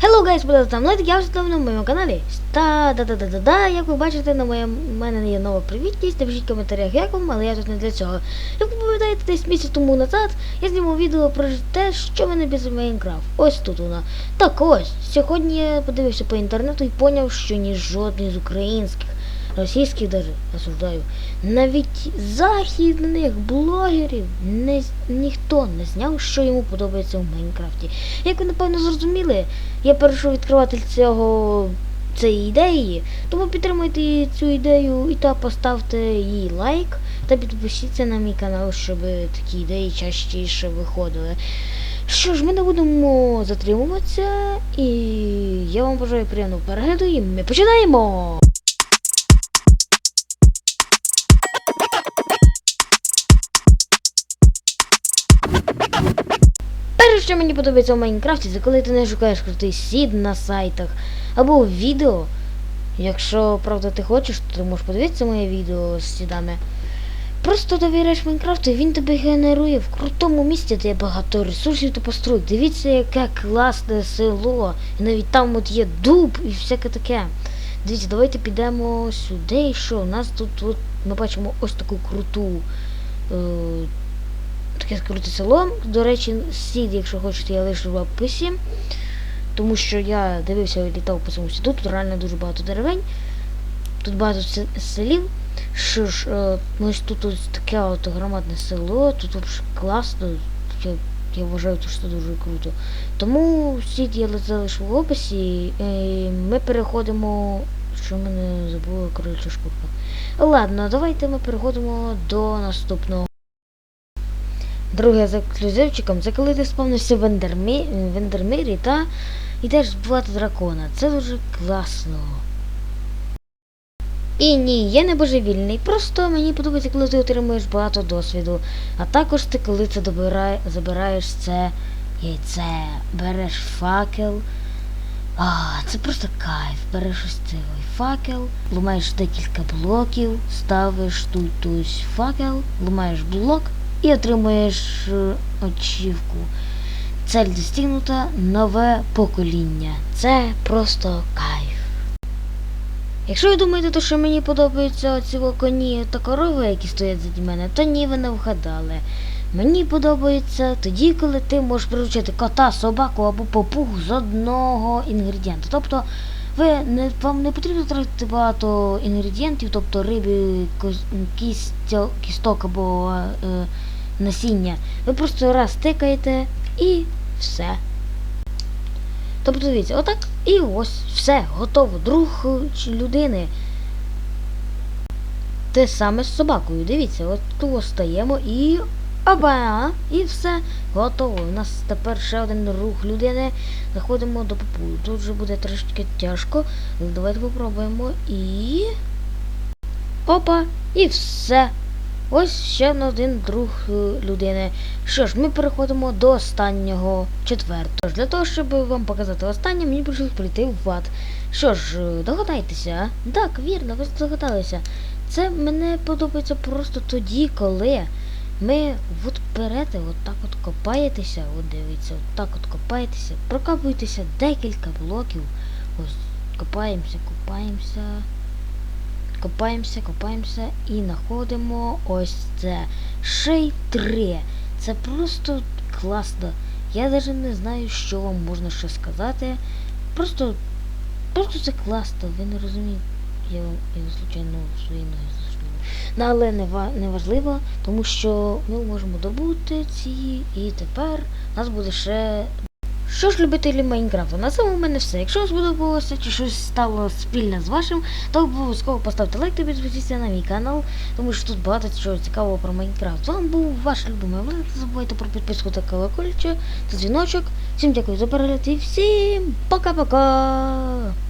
Hello guys, буде там Лед, я вже давно на моєму каналі. Та да да да да да як ви бачите, на моєму в мене є нова привітність, напишіть в коментарях як вам, але я тут не для цього. Як ви пам'ятаєте, десь місяць тому назад я знімав відео про те, що мене без Майнкрафт. Ось тут вона. Так ось, сьогодні я подивився по інтернету і поняв, що ні жодний з українських, російських даже, осуждаю, навіть західних блогерів не, ніхто не зняв, що йому подобається в Майнкрафті. Як ви напевно зрозуміли, я перейшов відкриватель цього цієї ідеї, тому підтримайте цю ідею і та поставте їй лайк та підпишіться на мій канал, щоб такі ідеї частіше виходили. Що ж, ми не будемо затримуватися, і я вам бажаю приємного перегляду, і ми починаємо! Що мені подобається в Майнкрафті, це коли ти не шукаєш крутий сід на сайтах або відео. Якщо правда ти хочеш, то ти можеш подивитися моє відео з сідами. Просто довіряєш Майнкрафту, і він тебе генерує в крутому місці, де є багато ресурсів та построїк. Дивіться, яке класне село. І навіть там от є дуб і всяке таке. Дивіться, давайте підемо сюди. І що? У нас тут от, ми бачимо ось таку круту. Е, таке круте село. До речі, сід, якщо хочете, я лишу в описі. Тому що я дивився і літав по цьому сіду, тут реально дуже багато деревень. Тут багато селів. Що ж, е, ну, ось тут ось таке от громадне село, тут взагалі класно. Я, я вважаю, що це дуже круто. Тому сід я залишу в описі. Е, ми переходимо. Що мене забула коротше шкурка. Ладно, давайте ми переходимо до наступного. Друге за ексклюзивчиком, це коли ти спавнишся в Ендермі, в та йдеш збивати дракона. Це дуже класно. І ні, я не божевільний. Просто мені подобається, коли ти отримуєш багато досвіду. А також ти, коли це добирає, забираєш це яйце, береш факел. А, це просто кайф. Береш ось цей факел, ламаєш декілька блоків, ставиш тут ось факел, ламаєш блок і отримуєш е, очівку. Цель достигнута нове покоління. Це просто кайф. Якщо ви думаєте, то, що мені подобаються оці коні та корови, які стоять заді мене, то ні, ви не вгадали. Мені подобається тоді, коли ти можеш приручити кота, собаку або попугу з одного інгредієнта. Тобто ви не, вам не потрібно тратити багато інгредієнтів, тобто риби, кісток або е, насіння. Ви просто раз тикаєте і все. Тобто дивіться, отак і ось все, готово. Друг людини. Те саме з собакою. Дивіться, от тут стаємо і. Оба! І все готово. У нас тепер ще один рух людини. Заходимо до попу. Тут вже буде трошки тяжко. Давайте попробуємо і. Опа! І все. Ось ще один друг е, людини. Що ж, ми переходимо до останнього четвертого. Тож, Для того, щоб вам показати останнє, мені прийшлось прийти в ад. Що ж, е, догадайтеся, а? Так, вірно, ви здогадалися. Це мене подобається просто тоді, коли ми от берете, от так от копаєтеся, от дивіться, от так от копаєтеся, прокапуєтеся декілька блоків. Ось копаємося, копаємося. Копаємося, копаємося і знаходимо ось це. Шей 3. Це просто класно. Я навіть не знаю, що вам можна ще сказати. Просто, просто це класно, ви не розумієте. Я вам я случайно свої ноги засунула. Ну, але не, ва- не важливо, тому що ми можемо добути ці, і тепер у нас буде ще що ж, любителі Майнкрафту, на цьому в мене все. Якщо вам сподобалося чи щось стало спільне з вашим, то обов'язково поставте лайк та підпишіться на мій канал, тому що тут багато чого цікавого про Майнкрафт. З вами був ваш любимий Влад. Не забувайте про підписку та колокольчик та дзвіночок. Всім дякую за перегляд і всім пока-пока!